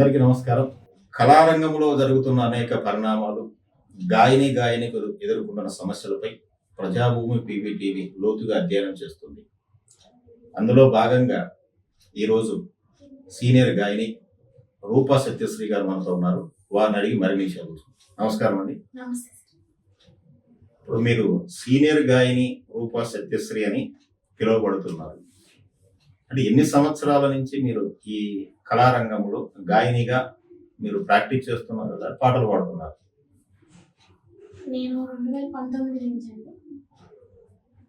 అందరికీ నమస్కారం. కళారంగంలో జరుగుతున్న అనేక పరిణామాలు గాయని గాయనికులు ఎదుర్కొంటున్న సమస్యలపై ప్రజాభూమి పీవీటీవీ లోతుగా అధ్యయనం చేస్తుంది. అందులో భాగంగా ఈరోజు సీనియర్ గాయని రూపా సత్యశ్రీ గారు మనతో ఉన్నారు. వారిని అడిగి మరిన్ని విషయాలు. నమస్కారం అండి. ఇప్పుడు మీరు సీనియర్ గాయని రూపా సత్యశ్రీ అని పిలువబడుతున్నారు. అంటే ఎన్ని సంవత్సరాల నుంచి మీరు ఈ కళారంగంలో గాయనిగా మీరు ప్రాక్టీస్ చేస్తున్నారు కదా పాటలు పాడుతున్నారు. నేను రెండు వేల పంతొమ్మిది నుంచి అండి.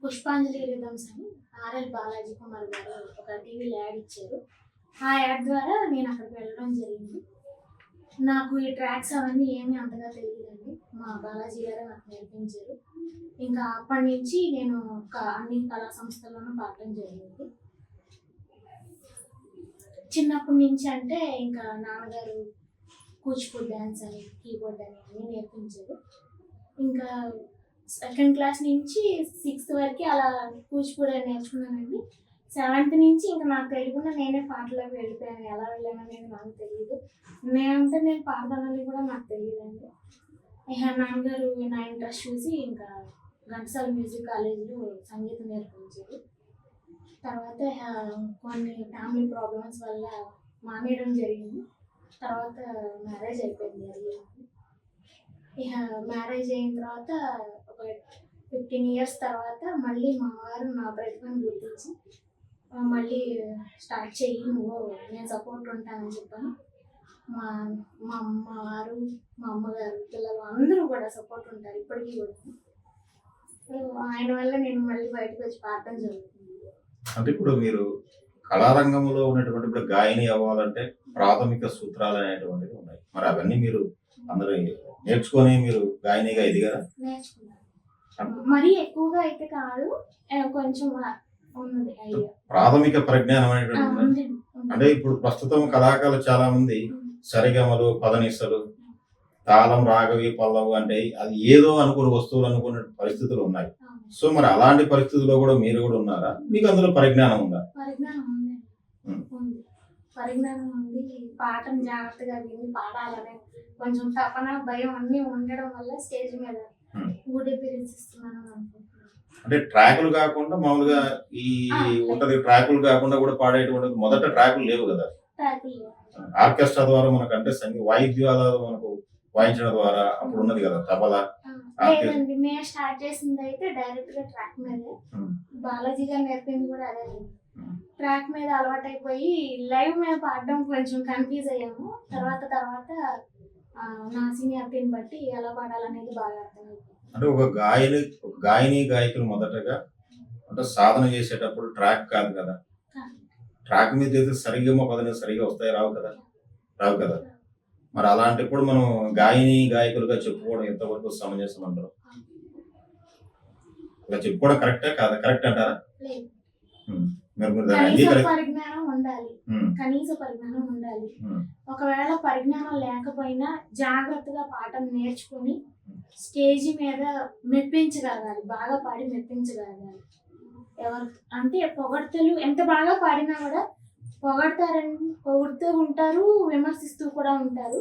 పుష్పాంజలి రిథమ్స్ అని ఆర్ఎల్ బాలాజీ కుమార్ గారు ఒక టీవీలో యాడ్ ఇచ్చారు. ఆ యాడ్ ద్వారా నేను అక్కడికి వెళ్ళడం జరిగింది. నాకు ఈ ట్రాక్స్ అవన్నీ ఏమీ అంతగా తెలియదండి. మా బాలాజీ గారు నాకు నేర్పించారు. ఇంకా అప్పటి నుంచి నేను క- అన్ని కళా సంస్థల్లోనూ పాడటం జరిగింది. చిన్నప్పటి నుంచి అంటే ఇంకా నాన్నగారు కూచిపూడి డ్యాన్స్ అని కీబోర్డ్ అని అన్నీ నేర్పించారు. ఇంకా సెకండ్ క్లాస్ నుంచి సిక్స్త్ వరకు అలా కూచిపూడి అని నేర్చుకున్నానండి. సెవెంత్ నుంచి ఇంకా నాకు తెలియకుండా నేనే పాటలోకి వెళ్ళిపోయాను. ఎలా వెళ్ళాను అనేది నాకు తెలియదు. నేనంటే నేను పాడతానని కూడా నాకు తెలియదండి. నాన్నగారు నా ఇంట్రెస్ట్ చూసి ఇంకా ఘంటసాల మ్యూజిక్ కాలేజీలో సంగీతం నేర్పించారు. తర్వాత కొన్ని ఫ్యామిలీ ప్రాబ్లమ్స్ వల్ల మానేయడం జరిగింది. తర్వాత మ్యారేజ్ అయిపోయింది అది. ఇక మ్యారేజ్ అయిన తర్వాత ఒక ఫిఫ్టీన్ ఇయర్స్ తర్వాత మళ్ళీ మా వారు నా ప్రతిభను గుర్తించి మళ్ళీ స్టార్ట్ చెయ్యి నువ్వు నేను సపోర్ట్ ఉంటానని చెప్పాను మా మా అమ్మ వారు మా అమ్మగారు పిల్లలు అందరూ కూడా సపోర్ట్ ఉంటారు ఇప్పటికీ కూడా. ఆయన వల్ల నేను మళ్ళీ బయటకు వచ్చి పాడటం జరుగుతుంది. అంటే ఇప్పుడు మీరు కళారంగంలో ఉన్నటువంటి ఇప్పుడు గాయని అవ్వాలంటే ప్రాథమిక సూత్రాలు అనేటువంటివి ఉన్నాయి. మరి అవన్నీ మీరు అందరూ నేర్చుకొని మీరు గాయనిగా ఎదిగారా? మరీ ఎక్కువగా అయితే కాదు కొంచెం ప్రాథమిక పరిజ్ఞానం అనేటువంటి. అంటే ఇప్పుడు ప్రస్తుతం కళాకారులు చాలా మంది సరిగమలు పదనిసలు తాళం రాగవి పల్లవు అంటే అది ఏదో అనుకున్న వస్తువులు అనుకున్న పరిస్థితులు ఉన్నాయి. సో మరి అలాంటి పరిస్థితుల్లో కూడా మీరు కూడా ఉన్నారా? మీకు అందులో పరిజ్ఞానం ఉందా? పరిజ్ఞానం ఉంది. పరిజ్ఞానం ఉంది. పాటను జాగ్రత్తగా విని పాడాలనే కొంచెం తపన భయం అన్ని ఉండడం వల్ల స్టేజ్ మీద. గుడ్ ఎపీరియన్స్ ఇస్తున్నాను అనుకుంటున్నాను. అంటే ట్రాకులు కాకుండా మామూలుగా ఈ ఉంటది ట్రాకులు కాకుండా కూడా పాడేటువంటి మొదట ట్రాకులు లేవు కదా? ఆర్కెస్ట్రా ద్వారా మనకు అంటే సంగీ వాయిద్యాల మనకు వాయించడం ద్వారా అప్పుడు ఉన్నది కదా తబలా. లేదండి మేము స్టార్ట్ చేసింది అయితే డైరెక్ట్గా ట్రాక్ మీదే. బాలాజీ గారు నేర్పింది కూడా అదే. ట్రాక్ మీద అలవాటైపోయి లైవ్ మీద పాడడం కొంచెం కన్ఫ్యూజ్ అయ్యాము. తర్వాత తర్వాత నా సీనియారిటీని బట్టి ఎలా పాడాలనేది బాగా అర్థమైంది. అంటే ఒక గాయని ఒక గాయని గాయకులు మొదటగా అంటే సాధన చేసేటప్పుడు ట్రాక్ కాదు కదా. ట్రాక్ మీద అయితే సరిగమ పదని సరిగా వస్తాయి? రావు కదా. రావు కదా. మరి అలాంటప్పుడు మనం గాయని గాయకులుగా చెప్పుకోవడం ఎంతవరకు సమంజసం అంటారు? ఇలా చెప్పుకోవడం కరెక్టే కాదా? కరెక్ట్ అంటారా? లేదు. ఉం. మరి మీరు దాన్ని కనీస అంగీకరి పరిజ్ఞానం ఉండాలి. కనీస పరిజ్ఞానం ఉండాలి. ఒకవేళ పరిజ్ఞానం లేకపోయినా జాగ్రత్తగా పాఠం నేర్చుకొని స్టేజ్ మీద మెప్పించగలగాలి. బాగా పాడి మెప్పించగలగాలి. ఎవరు అంటే పొగడ్తలు ఎంత బాగా పాడినా కూడా పొగడతారని పొగుడుతూ ఉంటారు విమర్శిస్తూ కూడా ఉంటారు.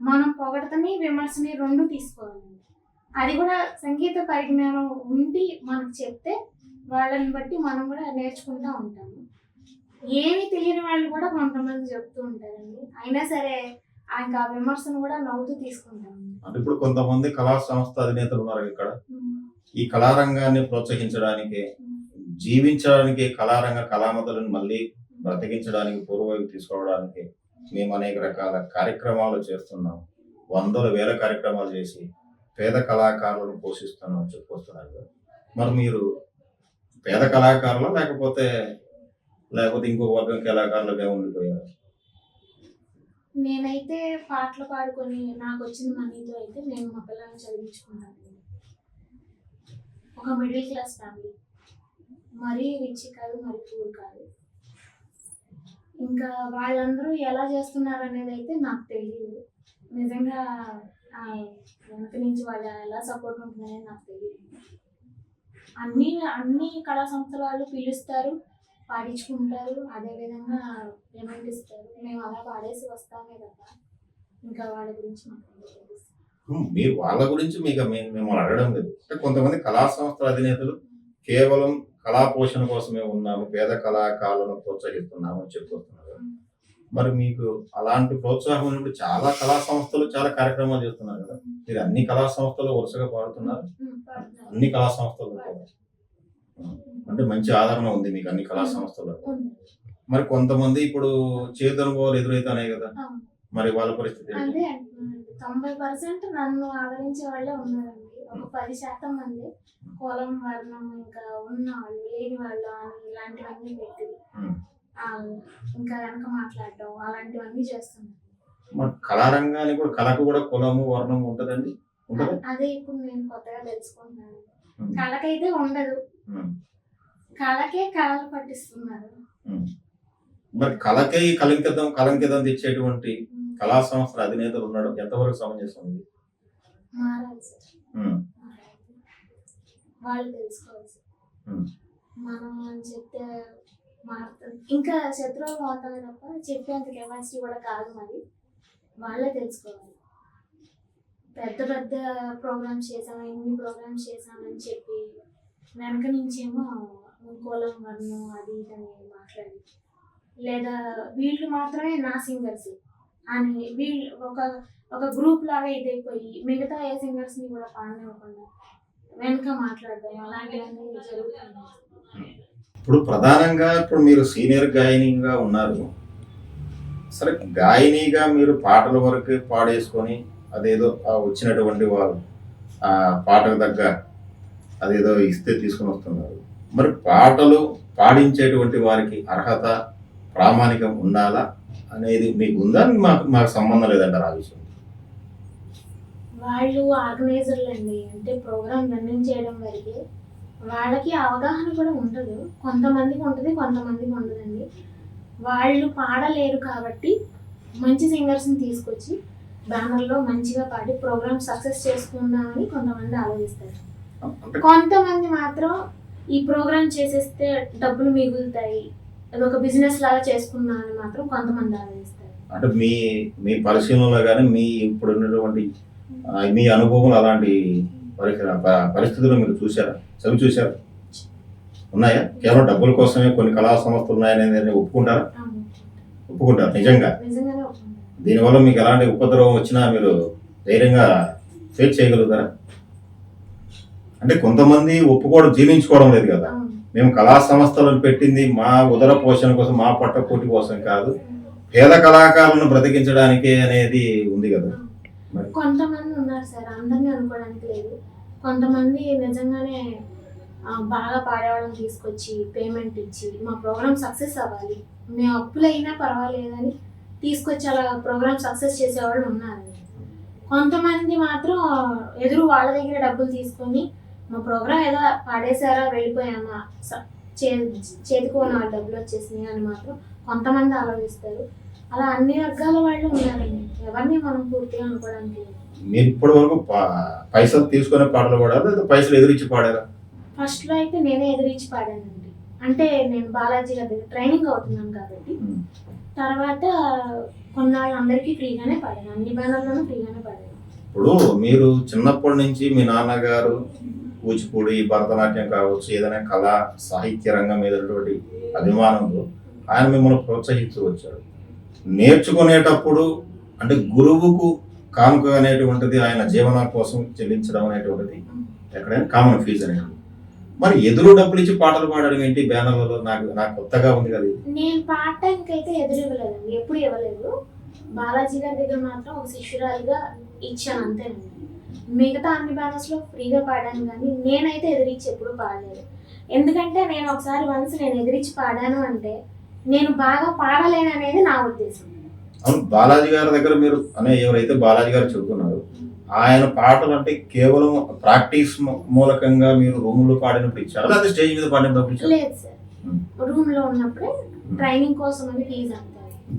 మనం పొగడతని విమర్శని రెండు తీసుకోవాలండి అది కూడా సంగీత పరిజ్ఞానం ఉండి మనకు చెప్తే వాళ్ళని బట్టి మనం కూడా నేర్చుకుంటూ ఉంటాము. ఏమి తెలియని వాళ్ళు కూడా కొంతమంది చెప్తూ ఉంటారండి. అయినా సరే ఆయన ఆ విమర్శను కూడా నవ్వుతూ తీసుకుంటాము అంటే ఇప్పుడు కొంతమంది కళా సంస్థ అధినేతలు ఉన్నారు ఇక్కడ. ఈ కళారంగాన్ని ప్రోత్సహించడానికి జీవించడానికి కళారంగ కళామతులను మళ్ళీ బ్రతికించడానికి పూర్వవైపు తీసుకోవడానికి మేము అనేక రకాల కార్యక్రమాలు చేస్తున్నాం. వందల వేల కార్యక్రమాలు చేసి పేద కళాకారులను పోషిస్తున్నాం అని చెప్పుకొస్తున్నారు కదా. మరి మీరు పేద కళాకారులు లేకపోతే లేకపోతే ఇంకో వర్గం కళాకారులుగా ఉండిపోయారు? నేనైతే పాటలు పాడుకొని నాకు వచ్చిన మనీతో అయితే నేను మా పిల్లల్ని చదివించుకుంటాను ఒక మిడిల్ క్లాస్ ఫ్యామిలీ మరీ రిచ్ కాదు మరీ పూర్ కాదు. ఇంకా వాళ్ళందరూ ఎలా చేస్తున్నారు అనేది అయితే నాకు తెలియదు నిజంగా ఆ వెనక నుంచి వాళ్ళు ఎలా సపోర్ట్ ఉంటుందనేది నాకు తెలియదు అన్ని అన్ని కళా సంస్థల వాళ్ళు పిలుస్తారు పాడించుకుంటారు అదేవిధంగా పేమెంట్ ఇస్తారు. మేము అలా పాడేసి వస్తామే కదా ఇంకా వాళ్ళ గురించి మాకు మీరు వాళ్ళ గురించి మీకు మేము మిమ్మల్ని అడగడం లేదు. అంటే కొంతమంది కళా సంస్థల అధినేతలు కేవలం కళా పోషణ కోసమే ఉన్నాము పేద కళాకారులను ప్రోత్సహిస్తున్నాము అని చెప్తున్నారు మరి మీకు అలాంటి ప్రోత్సాహం ఉన్నప్పుడు చాలా కళా సంస్థలు చాలా కార్యక్రమాలు చేస్తున్నారు కదా మీరు అన్ని కళా సంస్థలు వరుసగా పాడుతున్నారు. అన్ని కళా సంస్థలు. అంటే మంచి ఆదరణ ఉంది మీకు అన్ని కళా సంస్థలు. మరి కొంతమంది ఇప్పుడు చేతనుభవాలు ఎదురైతున్నాయి కదా. మరి వాళ్ళ పరిస్థితి? అదే. తొంభై పర్సెంట్ నన్ను ఆదరించే వాళ్ళే ఉన్నారండి ఒక పది శాతం మంది కులం వర్ణం ఇంకా ఉన్న వాళ్ళు లేని వాళ్ళు అని ఇలాంటివన్నీ పెట్టి ఇంకా వెనక మాట్లాడడం అలాంటివన్నీ చేస్తున్నారు మరి కళారంగానికి కూడా కళకు కూడా కులము వర్ణము ఉంటదండి ఉంటది అదే ఇప్పుడు నేను కొత్తగా తెలుసుకుంటున్నాను. కళకైతే ఉండదు. కళకే కళలు పట్టిస్తున్నారు. మరి కళకే కలంకితం కలంకితం తెచ్చేటువంటి కళా సంస్థల అధినేతలు ఉండడం ఎంతవరకు సమంజసం. వాళ్ళు ఉమ్. మనం అని చెప్తే మారుతుంది ఇంకా శత్రువులు అవుతామే తప్ప చెప్పేంత కెపాసిటీ కూడా కాదు మరి. వాళ్ళే తెలుసుకోవాలి. పెద్ద పెద్ద ప్రోగ్రామ్స్ చేసాము ఇన్ని ప్రోగ్రామ్స్ చేసామని చెప్పి వెనక నుంచేమో కులం వర్ణం అది ఇది అని మాట్లాడి. లేదా వీళ్ళు మాత్రమే నా సింగర్స్ అని వీళ్ళు ఒక ఒక గ్రూప్ లాగా ఇదైపోయి మిగతా ఏ సింగర్స్ని కూడా పాడనివ్వకుండా వెనక మాట్లాడడం అలాంటివన్నీ జరుగుతున్నాయి. ఇప్పుడు ప్రధానంగా ఇప్పుడు మీరు సీనియర్ గాయనిగా ఉన్నారు. సరే గాయనిగా మీరు పాటల వరకు పాడేసుకొని అదేదో వచ్చినటువంటి వాళ్ళు ఆ పాటకు తగ్గ అదేదో ఇస్తే తీసుకొని వస్తున్నారు. మరి పాటలు పాడించేటువంటి వారికి అర్హత ప్రామాణికం ఉండాలా? అనేది మీకు ఉందా మాకు మాకు సంబంధం లేదంటారు ఆ విషయం. వాళ్ళు ఆర్గనైజర్లు అండి అంటే ప్రోగ్రామ్ రన్నింగ్ చేయడం వరకే వాళ్ళకి అవగాహన కూడా ఉండదు. కొంతమందికి ఉంటుంది కొంతమందికి ఉండదండి. వాళ్ళు పాడలేరు కాబట్టి మంచి సింగర్స్ని తీసుకొచ్చి బ్యానర్లో మంచిగా పాడి ప్రోగ్రామ్ సక్సెస్ చేసుకుందామని కొంతమంది ఆలోచిస్తారు. కొంతమంది మాత్రం ఈ ప్రోగ్రామ్ చేసేస్తే డబ్బులు మిగులుతాయి అది ఒక బిజినెస్ లాగా చేసుకుందామని మాత్రం కొంతమంది ఆలోచిస్తారు. అంటే మీ మీ పరిశీలనలో కానీ మీ ఇప్పుడు ఉన్నటువంటి మీ అనుభవం అలాంటి పరిస్థితులు మీరు చూసారా చవి చూసారా ఉన్నాయా? కేవలం డబ్బుల కోసమే కొన్ని కళా సంస్థలు ఉన్నాయనేది ఒప్పుకుంటారా. ఒప్పుకుంటారు. నిజంగా. దీనివల్ల మీకు ఎలాంటి ఉపద్రవం వచ్చినా మీరు ధైర్యంగా ఫేస్ చేయగలుగుతారా? అంటే కొంతమంది ఒప్పుకోవడం జీర్ణించుకోవడం లేదు కదా. మేము కళా సంస్థలను పెట్టింది మా ఉదర పోషణ కోసం మా పట్టపోటీ కోసం కాదు. పేద కళాకారులను బ్రతికించడానికే అనేది ఉంది కదా. కొంతమంది ఉన్నారు సార్ అందరినీ అనుకోవడానికి లేదు. కొంతమంది నిజంగానే బాగా పాడేవాళ్ళని తీసుకొచ్చి పేమెంట్ ఇచ్చి మా ప్రోగ్రామ్ సక్సెస్ అవ్వాలి. మేము అప్పులైనా పర్వాలేదని తీసుకొచ్చి అలా ప్రోగ్రామ్ సక్సెస్ చేసేవాళ్ళు ఉన్నారు. కొంతమంది మాత్రం ఎదురు వాళ్ళ దగ్గర డబ్బులు తీసుకొని మా ప్రోగ్రామ్ ఏదో పాడేసారా వెళ్ళిపోయామా? చేతికి ఉన్న డబ్బులు వచ్చేసినాయి అని మాత్రం కొంతమంది ఆలోచిస్తారు. అలా అన్ని వర్గాల వాళ్ళు ఉన్నారండి. ఎవరిని మనం పూర్తిగా అనుకోవడానికి మీరు ఇప్పటి వరకు పైసలు తీసుకునే పాటలు పాడారా లేదా పైసలు ఎదిరించి పాడారా? ఫస్ట్లో అయితే నేనే ఎదురించి పాడానండి. అంటే నేను బాలాజీ గారి దగ్గర ట్రైనింగ్ అవుతున్నాను కాబట్టి. తర్వాత కొన్నాళ్ళు అందరికీ ఫ్రీగానే పాడాను. అన్ని బ్యానర్లోనూ ఫ్రీగానే పాడాను. ఇప్పుడు మీరు చిన్నప్పటి నుంచి మీ నాన్నగారు కూచిపూడి భరతనాట్యం కావచ్చు ఏదైనా కళ సాహిత్య రంగం మీద అభిమానంతో ఆయన మిమ్మల్ని ప్రోత్సహిస్తూ వచ్చాడు. నేర్చుకునేటప్పుడు అంటే గురువుకు కానుక అనేటువంటిది ఆయన జీవన కోసం చెల్లించడం అనేటువంటిది ఎక్కడైనా కామన్ ఫీజు అనేది మరి ఎదురు డబ్బులు ఇచ్చి పాటలు పాడడం ఏంటి? బ్యానర్లలో నాకు నాకు కొత్తగా ఉంది కదా నేను పాడటానికి అయితే ఎదురు ఇవ్వలేదండి. ఎప్పుడు ఇవ్వలేదు. బాలాజీ గారి దగ్గర మాత్రం ఒక శిష్యురాలుగా ఇచ్చాను అంతేనండి. మిగతా అన్ని బ్యానర్స్లో ఫ్రీగా పాడాను కానీ నేనైతే ఎదిరించి ఎప్పుడు పాడలేదు. ఎందుకంటే నేను ఒకసారి వన్స్ నేను ఎదిరించి పాడాను అంటే నేను బాగా పాడలేను అనేది నా ఉద్దేశం. అవును బాలాజీ గారి దగ్గర మీరు అనే ఎవరైతే బాలాజీ గారు చెబుతున్నారు ఆయన పాటలు అంటే కేవలం ప్రాక్టీస్ మూలకంగా మీరు రూమ్లో పాడినప్పుడు ఇచ్చారా? లేదా స్టేజ్ మీద పాడినప్పుడు లేదు సార్. రూమ్లో ఉన్నప్పుడే ట్రైనింగ్ కోసం అని ఫీజు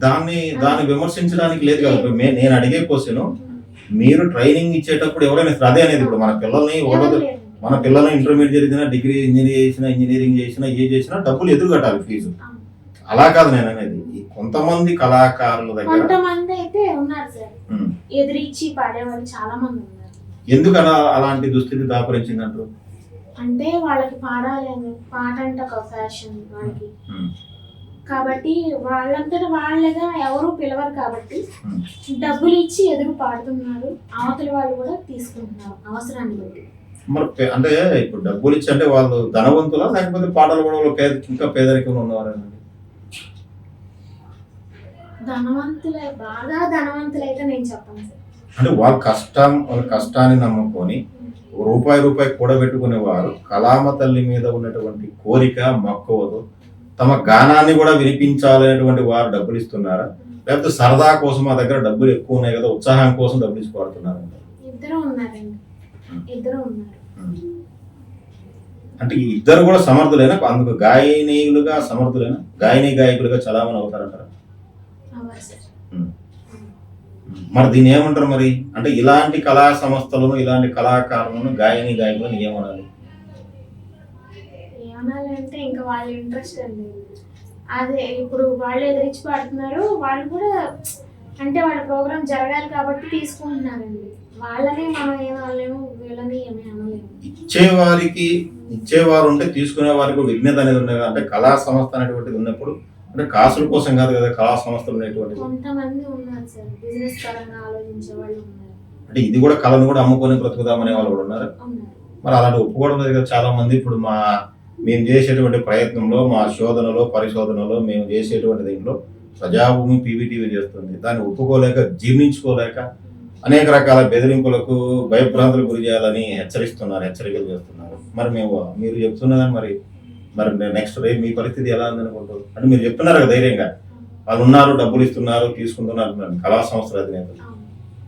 దాన్ని దాన్ని విమర్శించడానికి లేదు కదా నేను అడిగే క్వశ్చన్ మీరు ట్రైనింగ్ ఇచ్చేటప్పుడు ఎవరైనా అదే అనేది ఇప్పుడు మన పిల్లల్ని ఒకటో. మన పిల్లలు ఇంటర్మీడియట్ జరిగినా డిగ్రీ ఇంజనీరింగ్ చేసినా ఇంజనీరింగ్ చేసినా ఏ చేసినా డబ్బులు ఎదురు కట్టాలి ఫీజు. అలా కాదు నేను అనేది. కొంతమంది కళాకారుల దగ్గర కొంతమంది అయితే ఉన్నారు సార్. ఉమ్, ఎదిరించి పాడేవాళ్ళు చాలా మంది ఉన్నారు. ఎందుకు అలా అలాంటి దుస్థితి దాపరించిందంటారు? అంటే వాళ్ళకి పాడాలి పాట అంటే ఒక ఫ్యాషన్ వాళ్ళకి కాబట్టి వాళ్ళంతటా వాళ్ళగా ఎవరు పిలవరు కాబట్టి. డబ్బులు ఇచ్చి ఎదురు పాడుతున్నారు. అవతల వాళ్ళు కూడా తీసుకుంటున్నారు అవసరాన్ని బట్టి. మరి అంటే ఇప్పుడు డబ్బులు ఇచ్చి అంటే వాళ్ళు ధనవంతులా? లేకపోతే పాటలు కూడా వాళ్ళు పేద ఇంకా పేదరికంలో ఉన్నవారేనండి ధనవంతులై బాగా ధనవంతులైతే నేను చెప్పను సార్. అంటే వాళ్ళ కష్టం వాళ్ళ కష్టాన్ని నమ్ముకొని రూపాయి రూపాయి కూడబెట్టుకునే వారు కళామ తల్లి మీద ఉన్నటువంటి కోరిక మక్కువతో తమ గానాన్ని కూడా వినిపించాలనేటువంటి వారు డబ్బులు ఇస్తున్నారా లేకపోతే సరదా కోసం మా దగ్గర డబ్బులు ఎక్కువ ఉన్నాయి కదా ఉత్సాహం కోసం డబ్బులు ఇచ్చి ఉన్నారు. అంటే ఇద్దరు కూడా సమర్థులైనా? అందుకు గాయనీయులుగా సమర్థులైనా? గాయని గాయకులుగా చలామణి అవుతారంటారా. మరి దీన్ని ఏమంటారు మరి? అంటే ఇలాంటి కళా సంస్థలను ఇలాంటి కళాకారులను గాయని గాయకులను ఏమనాలి? ఏమనాలంటే ఇంకా వాళ్ళ ఇంట్రెస్ట్ అండి. అదే ఇప్పుడు వాళ్ళు ఎదిరించి పాడుతున్నారు వాళ్ళు కూడా అంటే వాళ్ళ ప్రోగ్రామ్ జరగాలి కాబట్టి తీసుకుంటున్నారండి. వాళ్ళని మనం ఏమనలేము వీళ్ళని ఏమీ అనలేము. ఇచ్చేవారికి ఇచ్చేవారు ఉంటే తీసుకునే వారికి విజ్ఞత అనేది ఉండదు అంటే కళా సంస్థ అనేటువంటిది ఉన్నప్పుడు అంటే కాసుల కోసం కాదు కదా కళా సంస్థలు అనేటువంటిది కొంతమంది ఉన్నారు సార్ బిజినెస్ పరంగా ఆలోచించే వాళ్ళు ఉన్నారు. అంటే ఇది కూడా కళను కూడా అమ్ముకొని బ్రతుకుదామనే వాళ్ళు కూడా ఉన్నారు. ఉన్నారు మరి అలాంటి ఒప్పుకోవడం లేదు కదా చాలా మంది ఇప్పుడు మా మేము చేసేటువంటి ప్రయత్నంలో మా శోధనలో పరిశోధనలో మేము చేసేటువంటి దీంట్లో ప్రజాభూమి పీవీటీవీ చేస్తుంది. దాన్ని ఒప్పుకోలేక జీర్ణించుకోలేక అనేక రకాల బెదిరింపులకు భయభ్రాంతులకు గురి చేయాలని హెచ్చరిస్తున్నారు హెచ్చరికలు చేస్తున్నారు. మరి మేము మీరు చెప్తున్నదని మరి మరి నెక్స్ట్ రేపు మీ పరిస్థితి ఎలా ఉందనుకుంటారు అంటే మీరు చెప్తున్నారు కదా ధైర్యంగా. వాళ్ళు ఉన్నారు డబ్బులు ఇస్తున్నారు తీసుకుంటున్నారు కళా సంస్థల అధినేతలు.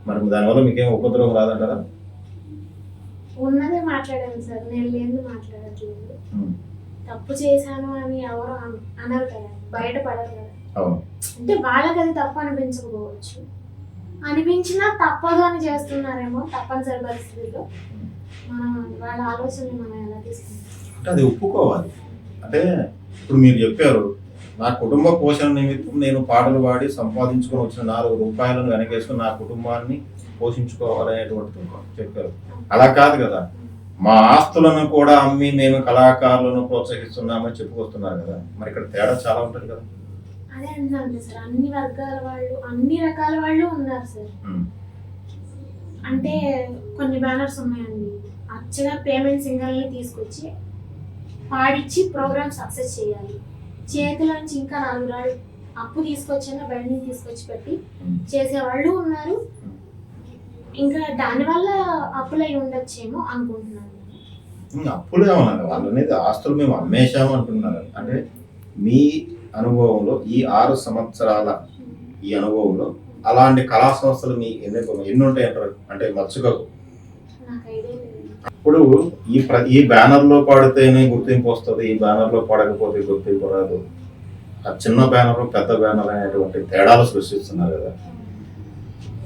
మరి దానివల్ల మీకేం ఉపద్రవం రాదంటారా? ఉన్నదే మాట్లాడాను సార్ నేను లేదు మాట్లాడాను. తప్పు చేశాను అని ఎవరు అన- అనరు కదా బయట పడరు కదా అంటే వాళ్ళకి అది తప్పు అనిపించకపోవచ్చు. అనిపించినా తప్పదు అని చేస్తున్నారేమో తప్పనిసరి పరిస్థితుల్లో. మనం వాళ్ళ ఆలోచనని మనం ఎలా తీసుకుంటాం? అది ఒప్పుకోవాలి. అంటే ఇప్పుడు మీరు చెప్పారు నా కుటుంబ పోషణ నిమిత్తం నేను పాటలు పాడి సంపాదించుకొని వచ్చిన నాలుగు రూపాయలను వెనకేసుకుని నా కుటుంబాన్ని పోషించుకోవాలనేటువంటి చెప్పారు. అలా కాదు కదా. మా ఆస్తులను కూడా అమ్మి మేము కళాకారులను ప్రోత్సహిస్తున్నామని చెప్పుకొస్తున్నారు కదా. మరి ఇక్కడ తేడా చాలా ఉంటుంది కదా. అదే అంటున్నాను సార్. అన్ని వర్గాల వాళ్ళు అన్ని రకాల వాళ్ళు ఉన్నారు సార్. అంటే కొన్ని బ్యానర్స్ ఉన్నాయండి. అచ్చగా పేమెంట్ సింగల్ని తీసుకొచ్చి పాడిచ్చి ప్రోగ్రామ్ సక్సెస్ చేయాలి. చేతిలోంచి ఇంకా నాలుగు రాళ్ళు అప్పు తీసుకొచ్చినా బండిని తీసుకొచ్చి పెట్టి ఉమ్. చేసేవాళ్ళు ఉన్నారు. ఇంకా దానివల్ల అప్పులై ఉండొచ్చేమో అనుకుంటున్నాను. అప్పుడే ఉన్నారు వాళ్ళు అనేది ఆస్తులు మేము అమ్మేశాము అంటున్నారు అంటే మీ అనుభవంలో ఈ ఆరు సంవత్సరాల ఈ అనుభవంలో అలాంటి కళా సంస్థలు మీ ఎన్ని ఎన్ని ఉంటాయి అంటారు? అంటే మర్చిపోకు ఇప్పుడు ఈ ప్ర ఈ బ్యానర్లో పాడితేనే గుర్తింపు వస్తుంది ఈ బ్యానర్లో పాడకపోతే గుర్తింపు రాదు. ఆ చిన్న బ్యానర్ పెద్ద బ్యానర్ అనేటువంటి తేడాలు సృష్టిస్తున్నారు కదా.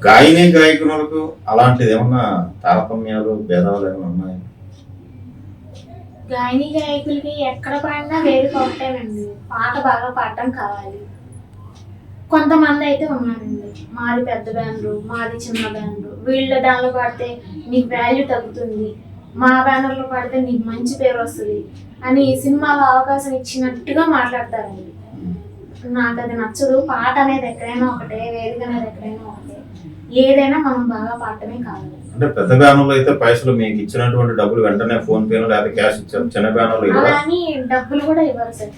గాయని గాయకులకు అలాంటిది ఏమన్నా తారతమ్యాలు భేదాలు ఏమైనా ఉన్నాయి? గాయని గాయకులకి ఎక్కడ పాడినా వేరు ఒకటేనండి పాట బాగా పాడటం కావాలి. కొంతమంది అయితే ఉన్నారండి. మాది పెద్ద బ్యాండ్ మాది చిన్న బ్యాండ్. వీళ్ళ దానిలో పాడితే నీకు వాల్యూ తగ్గుతుంది. మా బ్యానర్లో పాడితే నీకు మంచి పేరు వస్తుంది అని సినిమాలో అవకాశం ఇచ్చినట్టుగా మాట్లాడతారండి. నాకు అది నచ్చదు. పాట అనేది ఎక్కడైనా ఒకటే వేదిక అనేది ఎక్కడైనా ఒకటే. ఏదైనా మనం బాగా పాడటమే కావాలి అంటే పెద్ద బ్యానర్లు అయితే పైసలు మీకు ఇచ్చినటువంటి డబ్బులు వెంటనే ఫోన్ పేలో లేదా క్యాష్ ఇచ్చారు. చిన్న బ్యానర్లు అలా ఇవ్వరా? అని డబ్బులు కూడా ఇవ్వరు సార్.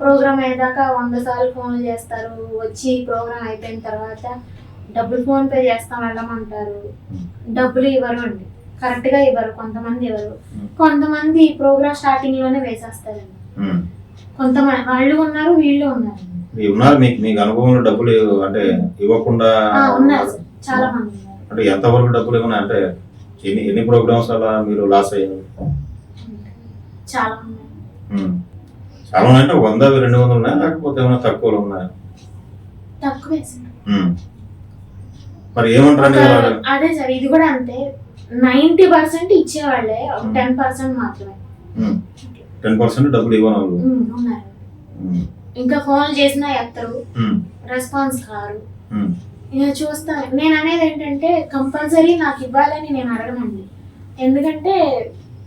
ప్రోగ్రామ్ అయ్యాక వంద సార్లు ఫోన్లు చేస్తారు. వచ్చి ప్రోగ్రామ్ అయిపోయిన తర్వాత డబ్బులు ఫోన్ పే చేస్తాం వెళ్ళమంటారు. డబ్బులు ఇవ్వరు అండి. కరెక్ట్గా ఇవ్వరు కొంతమంది ఇవ్వరు. కొంతమంది ప్రోగ్రామ్ స్టార్టింగ్లోనే వేసేస్తారండి ఉమ్. కొంతమంది వాళ్ళు ఉన్నారు వీళ్ళు ఉన్నారు. ఉన్నారు మీకు మీకు అనుభవంలో డబ్బులు అంటే ఇవ్వకుండా ఉన్నారు చాలా మంది అంటే ఎంతవరకు డబ్బులు ఇవ్వనా అంటే ఎన్ని ఎన్ని ప్రోగ్రామ్స్ అలా మీరు లాస్ అయ్యారు? చాలా. చాలా ఉన్నాయి అంటే వంద రెండు వందలు ఉన్నాయా? లేకపోతే ఏమైనా తక్కువలో ఉన్నాయా? తక్కువే. మరి వాళ్ళు అదే సార్ ఇది కూడా అంతే. నైన్టీ పర్సెంట్ ఇచ్చేవాళ్ళే టెన్ పర్సెంట్ మాత్రమే. టెన్ పర్సెంట్ డబ్బులు ఇవ్వను వాళ్ళు. ఉమ్, ఉన్నారు. ఉమ్, ఇంకా ఫోన్ చేసినా ఎత్తరు. Response car. ఉమ్, ఇక చూస్తా నేను అనేది ఏంటంటే కంపల్సరీ నాకు ఇవ్వాలని నేను అడగనండి ఎందుకంటే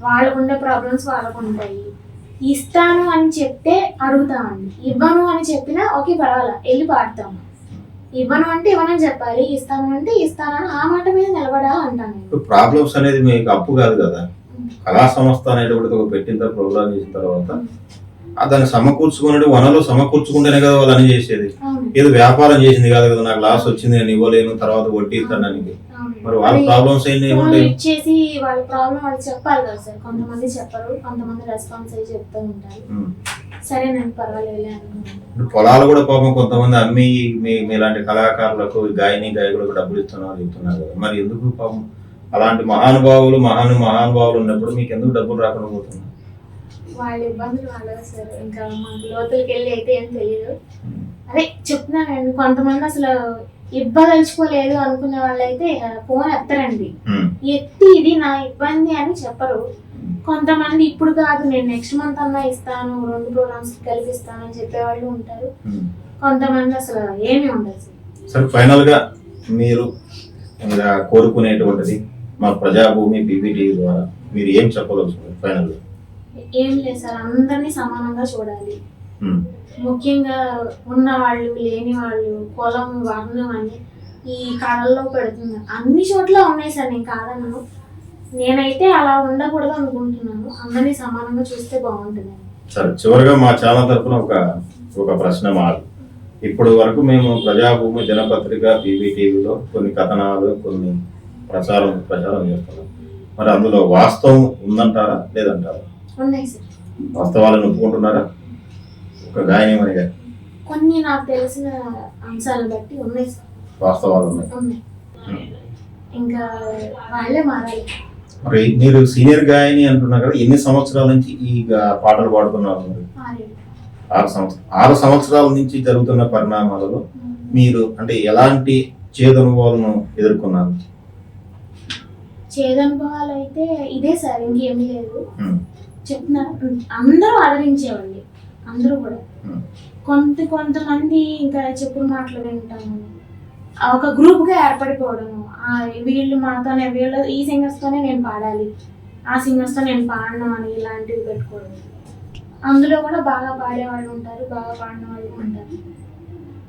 వాళ్ళకు ఉండే ప్రాబ్లమ్స్ వాళ్ళకు ఉంటాయి ఇస్తాను అని చెప్తే అడుగుతామండి. ఇవ్వను అని చెప్పినా ఓకే పర్వాలా వెళ్ళి పాడతాము. ఇవ్వను అంటే ఇవ్వనని చెప్పాలి ఇస్తాను అంటే ఇస్తానని ఆ మాట మీద నిలబడాలి అంటాను ఇప్పుడు ప్రాబ్లమ్స్ అనేది మీకు అప్పు కాదు కదా. కళా సంస్థ అనేటువంటిది ఒక పెట్టిన తర్వాత ప్రోగ్రామ్ చేసిన తర్వాత దాన్ని సమకూర్చుకునే వనరులు సమకూర్చుకుంటేనే కదా వాళ్ళు అని చేసేది. ఏదో వ్యాపారం చేసింది కాదు కదా నాకు లాస్ వచ్చింది నేను ఇవ్వలేను తర్వాత వడ్డీ ఇస్తాడానికి. మరి వాళ్ళ ప్రాబ్లమ్స్ ఏంటి ఫోన్లు ఏముంటాయి ఇచ్చేసి వాళ్ళ ప్రాబ్లం చెప్పాలి కదా సార్. కొంతమంది చెప్పరు కొంతమంది రెస్పాన్స్ అయ్యి చెప్తూ ఉంటారు. సరే నేను పర్వాలేదు పొలాలు కూడా పాపం కొంతమంది అమ్మి మీ మీలాంటి కళాకారులకు గాయని గాయకులకు డబ్బులు ఇస్తున్నారు చెప్తున్నారు కదా. మరి ఎందుకు పాపం అలాంటి మహానుభావులు మహాను మహానుభావులు ఉన్నప్పుడు మీకు ఎందుకు డబ్బులు రాకుండా పోతుంది వాళ్ళ ఇబ్బందులు వాళ్ళ సార్ ఇంకా మాకు లోతులకి వెళ్ళి అయితే ఏం తెలియదు అదే చెప్తున్నానండి కొంతమంది అసలు ఇవ్వదలుచుకోలేదు అనుకునే వాళ్ళైతే ఫోన్ ఎత్తరండి. ఎత్తి ఇది నా ఇబ్బంది అని చెప్పరు. కొంతమంది ఇప్పుడు కాదు నేను నెక్స్ట్ మంత్ అన్నా ఇస్తాను రెండు ప్రోగ్రామ్స్ కలిపిస్తాను అని చెప్పేవాళ్ళు ఉంటారు. కొంతమంది అసలు ఏమీ ఉండదు. సార్ ఫైనల్గా మీరు కోరుకునేటువంటిది మా ప్రజాభూమి పీపీటీ ద్వారా మీరు ఏం చెప్పదలుచుకున్నారు ఫైనల్గా? ఏం లేదు సార్ అందరినీ సమానంగా చూడాలి. ముఖ్యంగా ఉన్న వాళ్ళు లేని వాళ్ళు కులం వర్ణం అని ఈ కళల్లో పెడుతున్నారు అన్ని చోట్ల ఉన్నాయి సార్ నేను కాదన్నాను నేనైతే అలా ఉండకూడదు అనుకుంటున్నాను. అందరినీ సమానంగా చూస్తే బాగుంటుంది. సరే చివరిగా మా ఛానల్ తరఫున ఒక ఒక ప్రశ్న మాకు ఇప్పటి వరకు మేము ప్రజాభూమి దినపత్రిక పీవీటీవీలో కొన్ని కథనాలు కొన్ని ప్రచారం ప్రచారం చేస్తున్నాం. మరి అందులో వాస్తవం ఉందంటారా లేదంటారా? వాస్తవాలను ఒప్పుకుంటున్నారా? ఒక గాయనీమణిగా కొన్ని నాకు తెలిసిన అంశాలను బట్టి ఉన్నాయి సార్. వాస్తవాలు ఉన్నాయి. ఇంకా వాళ్ళే మారాలి. మరి మీరు సీనియర్ గాయని అంటున్నారు కదా ఎన్ని సంవత్సరాల నుంచి ఈ పాటలు పాడుతున్నారు మరి? ఆరు సంవత్సరాలు ఆరు సంవత్సరాల నుంచి జరుగుతున్న పరిణామాలలో మీరు అంటే ఎలాంటి చేదనుభవాలను ఎదుర్కొన్నారు? చేదనుభవాలు అయితే ఇదే సార్ ఇంకేమీ లేదు. ఉమ్, చెప్తున్నా అందరూ ఆదరించేవాళ్ళు. అందరూ కూడా. ఉమ్, కొంత కొంతమంది ఇంకా చెప్పుడు మాటలు వింటాము. ఒక గ్రూప్గా ఏర్పడిపోవడము. ఆ వీళ్ళు మాతోనే వీళ్ళు ఈ సింగర్స్ తోనే నేను పాడాలి. ఆ సింగర్స్తో నేను పాడను అని ఇలాంటివి పెట్టుకోవడం. అందులో కూడా బాగా పాడేవాళ్ళు ఉంటారు బాగా పాడిన వాళ్ళు ఉంటారు.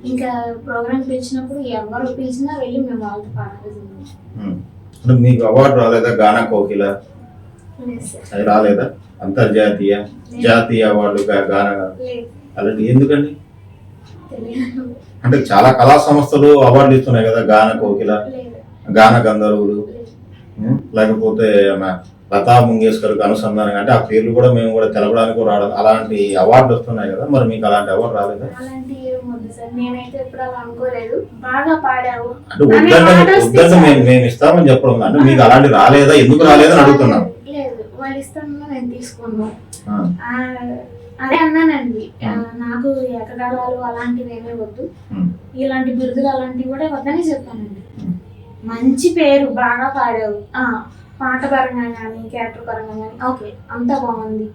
ఇంకా ప్రోగ్రామ్ పిలిచినప్పుడు ఎవరు పిలిచినా వెళ్ళి మేము వాళ్ళతో పాడాల్సింది. ఉమ్. అంటే మీకు అవార్డు రాలేదా? గానా కోకిల. అది రాలేదా? అంతర్జాతీయ జాతీయ అవార్డు గానా అలాంటి ఎందుకండి? అంటే చాలా కళా సంస్థలు అవార్డులు ఇస్తున్నాయి కదా గాన కోకిల గాన గంధర్వులు. లేకపోతే లతా మంగేష్కర్కి అనుసంధానం. అంటే ఆ పేర్లు కూడా మేము కూడా తెలపడానికి రావడం అలాంటి అవార్డులు వస్తున్నాయి కదా మరి మీకు అలాంటి అవార్డు రాలేదా? అంటే వద్దంటే వద్దంటే మేము మేము ఇస్తామని చెప్పడం అంటే మీకు అలాంటి రాలేదా? ఎందుకు రాలేదని అడుగుతున్నాం. వాళ్ళు ఇస్తాను నేను తీసుకున్నాను. అదే అన్నానండి. నాకు ఎకగాడాలు అలాంటివి ఏమీ వద్దు. ఇలాంటి బిరుదులు అలాంటివి కూడా వద్దని చెప్పానండి. మంచి పేరు బాగా పాడావు. ఆ, పాట పరంగా కానీ క్యారెక్టర్ పరంగా కానీ ఓకే అంతా బాగుంది.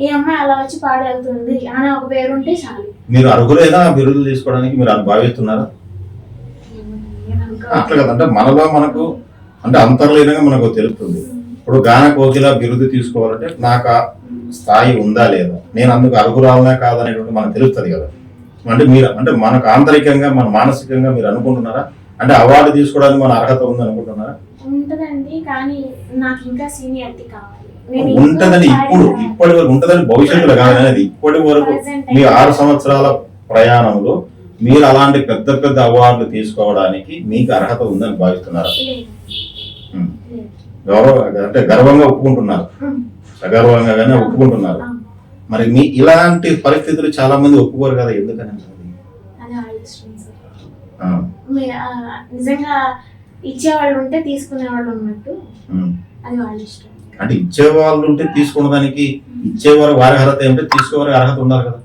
ఈ అమ్మాయి అలా వచ్చి పాడేళ్తుంది అని ఒక పేరు ఉంటే చాలు. మీరు అర్హులేదా బిరుదులు తీసుకోవడానికి? మీరు భావిస్తున్నారా? అట్లా కదా. అంటే మనలో మనకు అంటే అంతర్లీనంగా మనకు తెలుస్తుంది. ఇప్పుడు గాన కోకిల బిరుదు తీసుకోవాలంటే నాకు ఆ స్థాయి ఉందా లేదా? నేను అందుకు అర్హురాలనా కాదనేటువంటి మనకు తెలుస్తుంది కదా. అంటే మీరు అంటే మనకు ఆంతరికంగా మన మానసికంగా మీరు అనుకుంటున్నారా? అంటే అవార్డు తీసుకోవడానికి మన అర్హత ఉంది అనుకుంటున్నారా ఉంటదండి కానీ నాకు ఇంకా సీనియారిటీ కావాలి. నేను ఇంకా ఉంటదని ఇప్పుడు ఇప్పటి వరకు ఉంటదని భవిష్యత్తులో కాదనేది ఇప్పటి వరకు మీ ఆరు సంవత్సరాల ప్రయాణంలో మీరు అలాంటి పెద్ద పెద్ద అవార్డులు తీసుకోవడానికి మీకు అర్హత ఉందని భావిస్తున్నారా. గౌరవ అంటే గర్వంగా ఒప్పుకుంటున్నారు. ఉమ్, సగర్వంగానే ఒప్పుకుంటున్నారు. మరి మీ ఇలాంటి పరిస్థితులు చాలా మంది ఒప్పుకోరు కదా ఎందుకని అంటారు? అది వాళ్ళ నిజంగా ఇచ్చేవాళ్ళు ఉంటే ఉన్నట్టు. అది ఇష్టం అంటే ఇచ్చేవాళ్ళు ఉంటే తీసుకున్నదానికి ఇచ్చేవారు వారి అర్హత ఏమిటంటే తీసుకోవారికి అర్హత ఉండాలి కదా.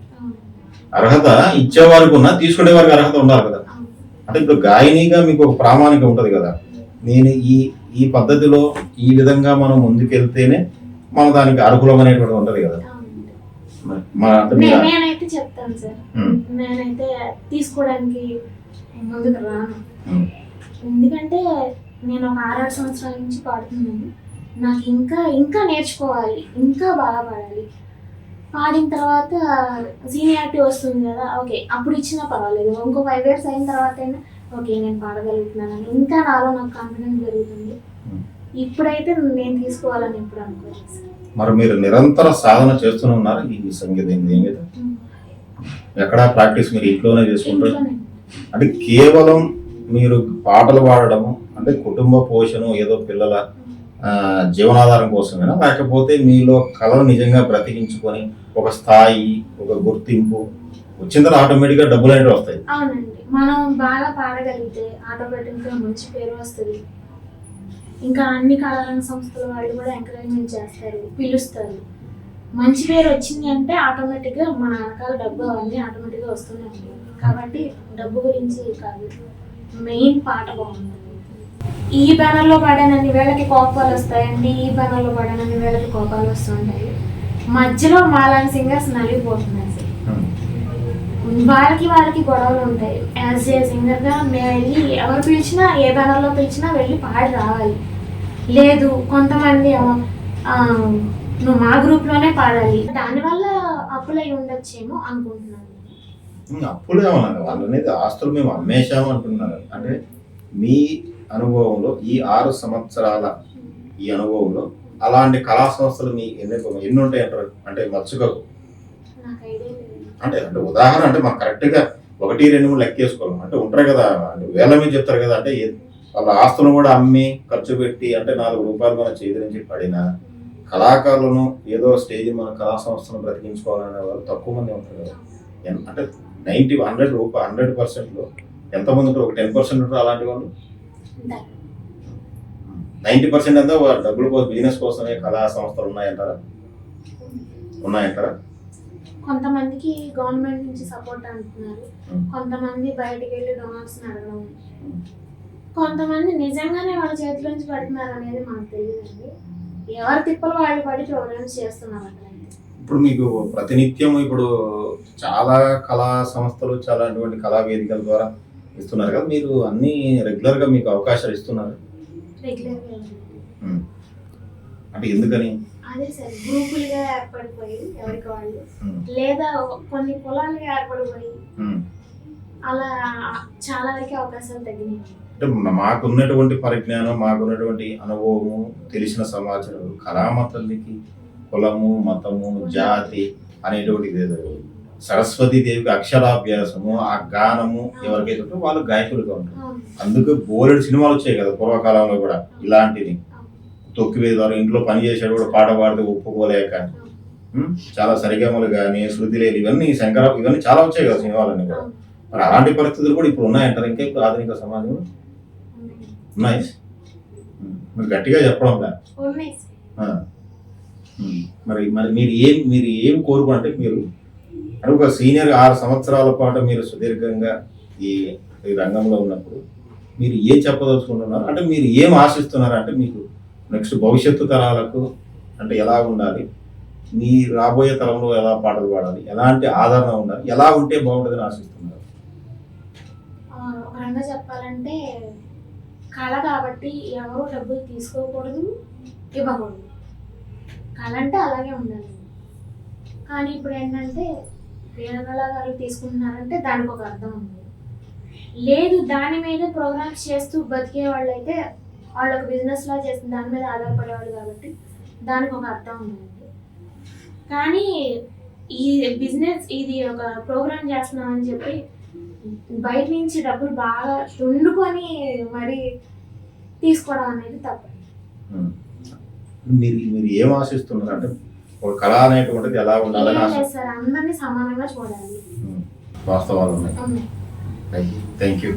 అర్హత ఇచ్చేవారికి ఉన్నా తీసుకునే వారికి అర్హత ఉండాలి కదా. అంటే ఇప్పుడు గాయనిగా మీకు ఒక ప్రామాణిక ఉంటది కదా. నేను ఈ ఈ పద్ధతిలో ఈ విధంగా మనం ముందుకెళ్తేనే మన దానికి అర్హులమైనటువంటి ఉంటది కదా. నేనైతే చెప్తాను సార్. నేనైతే తీసుకోవడానికి ముందుకు రాను ఎందుకంటే నేను ఒక ఆరేడు సంవత్సరాల నుంచి పాడుతున్నాను. నాకు ఇంకా ఇంకా నేర్చుకోవాలి ఇంకా బాగా పాడాలి. పాడిన తర్వాత సీనియారిటీ వస్తుంది కదా. ఓకే అప్పుడు ఇచ్చినా పర్వాలేదు. ఇంకో ఫైవ్ ఇయర్స్ అయిన తర్వాత అయినా ఓకే నేను పాడగలుగుతున్నాను ఇంకా నాలో నాకు కాన్ఫిడెన్స్ పెరుగుతుంది. ఇప్పుడైతే నేను తీసుకోవాలని ఎప్పుడు అనుకోలేదు సార్. మరి మీరు నిరంతర సాధన చేస్తూనే ఉన్నారు ఈ సంగీతం దీని మీద ఎక్కడ ప్రాక్టీస్ మీరు ఇంట్లోనే చేసుకుంటారు? అంటే కేవలం మీరు పాటలు పాడడము అంటే కుటుంబ పోషణ ఏదో పిల్లల జీవనాధారం కోసమేనా? లేకపోతే మీలో కళను నిజంగా బ్రతికించుకొని ఒక స్థాయి ఒక గుర్తింపు వచ్చిన తర్వాత ఆటోమేటిక్గా డబ్బులు అనేవి వస్తాయి. అవునండి. మనం బాగా పాడగలిగితే ఆటోమేటిక్గా మంచి పేరు వస్తుంది. ఇంకా అన్ని కళారంగ సంస్థల వాళ్ళు కూడా ఎంకరేజ్మెంట్ చేస్తారు పిలుస్తారు. మంచి పేరు వచ్చింది అంటే ఆటోమేటిక్గా మన వెనకాల డబ్బు అవన్నీ ఆటోమేటిక్గా వస్తూనే ఉంటాయి. కాబట్టి డబ్బు గురించి కాదు మెయిన్ పాట బాగుంది. ఈ బ్యానర్లో పాడానని వేళకి కోపాలు వస్తాయండి ఈ బ్యానర్లో పాడానని వేళకి కోపాలు వస్తుంటాయి మధ్యలో మాలాంటి సింగర్స్ నలిగిపోతున్నారు. వాళ్ళకి వాళ్ళకి గొడవలు ఉంటాయి. యాజ్ ఏ సింగర్గా మేము వెళ్ళి ఎవరు పిలిచినా ఏ బ్యానర్లో పిలిచినా వెళ్ళి పాడి రావాలి. లేదు కొంతమంది నువ్వు మా గ్రూప్లోనే పాడాలి. దానివల్ల అప్పులై ఉండొచ్చేమో అనుకుంటున్నాను. అప్పులు ఏమన్నా వాళ్ళు అనేది ఆస్తులు మేము అమ్మేశాము అంటున్నారు. అంటే మీ అనుభవంలో ఈ ఆరు సంవత్సరాల ఈ అనుభవంలో అలాంటి కళా సంస్థలు మీ ఎన్ని ఎన్ని ఉంటాయి అంటారు అంటే మచ్చుగా నాకు ఐడియా అంటే అంటే ఉదాహరణ అంటే మాకు కరెక్ట్గా ఒకటి రెండు మూడు లెక్కేసుకోవాలి అంటే ఉంటారు కదా అంటే వేల మీద చెప్తారు కదా అంటే వాళ్ళ ఆస్తులను కూడా అమ్మి ఖర్చు పెట్టి అంటే నాలుగు రూపాయలు మన చేతి నుంచి పడిన కళాకారులను ఏదో స్టేజ్ మన కళా సంస్థను బ్రతికించుకోవాలనే వాళ్ళు తక్కువ మంది ఉంటారు కదా. అంటే నైంటీ హండ్రెడ్ రూపాయ హండ్రెడ్ పర్సెంట్లో ఎంతమంది ఉంటారు? ఒక టెన్ పర్సెంట్ ఉంటారు అలాంటి వాళ్ళు? నైంటీ పర్సెంట్ అంతా డబ్బుల కోసం బిజినెస్ కోసమే కళా సంస్థలు ఉన్నాయంటారా? ఉన్నాయంటారా? కొంతమందికి గవర్నమెంట్ నుంచి సపోర్ట్ అంటున్నారు. కొంతమంది బయటికి వెళ్ళి డొనాట్స్ అడగడం. కొంతమంది నిజంగానే వాళ్ళ చేతిలోంచి పడుతున్నారు అనేది మనకు తెలియదండి. ఎవరి తిప్పలు వాళ్ళు పడి ప్రోగ్రామ్స్ చేస్తున్నారు ఇప్పుడు మీకు ప్రతినిత్యం ఇప్పుడు చాలా కళా సంస్థలు చాలా అటువంటి కళా వేదికల ద్వారా ఇస్తున్నారు కదా మీరు అన్ని రెగ్యులర్గా మీకు అవకాశాలు ఇస్తున్నారు. రెగ్యులర్గా. అంటే ఎందుకని? అదే సార్ గ్రూపులుగా ఏర్పడిపోయి ఎవరికి వాళ్ళు. లేదా కొన్ని కులాలుగా ఏర్పడిపోయి. అలా చాలా వరకు అవకాశాలు తగ్గినాయి అంటే మాకున్నటువంటి పరిజ్ఞానం మాకున్నటువంటి అనుభవము తెలిసిన సమాచారం కళామతల్లికి కులము మతము జాతి అనేటువంటిది ఏదో సరస్వతి దేవికి అక్షరాభ్యాసము ఆ గానము ఎవరికైతే ఉంటుందో వాళ్ళు గాయకులుగా ఉంటారు. అందుకు బోలెడు సినిమాలు వచ్చాయి కదా పూర్వకాలంలో కూడా ఇలాంటివి తొక్కివేదారు ఇంట్లో పని చేసాడు కూడా పాట పాడితే ఒప్పుకోలేక? చాలా సరిగమలు కానీ శృతి లేదు ఇవన్నీ శంకర ఇవన్నీ చాలా వచ్చాయి కదా సినిమాలన్నీ కూడా. మరి అలాంటి పరిస్థితులు కూడా ఇప్పుడు ఉన్నాయంటారు ఇంకా ఇప్పుడు ఆధునిక సమాజంలో ఉన్నాయి. మీరు గట్టిగా చెప్పడం. మరి మరి మీరు ఏం మీరు ఏం కోరుకుంటే మీరు అంటే ఒక సీనియర్ ఆరు సంవత్సరాల పాటు మీరు సుదీర్ఘంగా ఈ ఈ రంగంలో ఉన్నప్పుడు మీరు ఏం చెప్పదలుచుకుంటున్నారు అంటే మీరు ఏం ఆశిస్తున్నారు అంటే మీకు నెక్స్ట్ భవిష్యత్తు తరాలకు అంటే ఎలా ఉండాలి? మీ రాబోయే తరంలో ఎలా పాటలు పాడాలి? ఎలాంటి ఆదరణ ఉండాలి? ఎలా ఉంటే బాగుంటుందని ఆశిస్తున్నారు? ఆ, చెప్పాలంటే కళ కాబట్టి ఎవరు డబ్బులు తీసుకోకూడదు ఇవ్వకూడదు. కళ అంటే అలాగే ఉండాలి. కానీ ఇప్పుడు ఏంటంటే వేరే కళాకారులు తీసుకుంటున్నారంటే దానికి ఒక అర్థం ఉంది. లేదు దాని మీద ప్రోగ్రామ్స్ చేస్తూ బతికే వాళ్ళు అయితే వాళ్ళు ఒక బిజినెస్ లా చేసి దాని మీద ఆధారపడేవాళ్ళు కాబట్టి దానికి ఒక అర్థం ఉందండి కానీ ఈ బిజినెస్ ఇది ఒక ప్రోగ్రామ్ చేస్తున్నామని చెప్పి బయట నుంచి డబ్బులు బాగా వండుకొని మరి తీసుకోవడం అనేది తప్పు. మీరు మీరు ఏం ఆశిస్తున్నారు అంటే ఒక కళ అనేటువంటిది ఎలా ఉండాలని అందరినీ సమానంగా చూడాలి. వాస్తవాలు ఉన్నాయి. Thank you.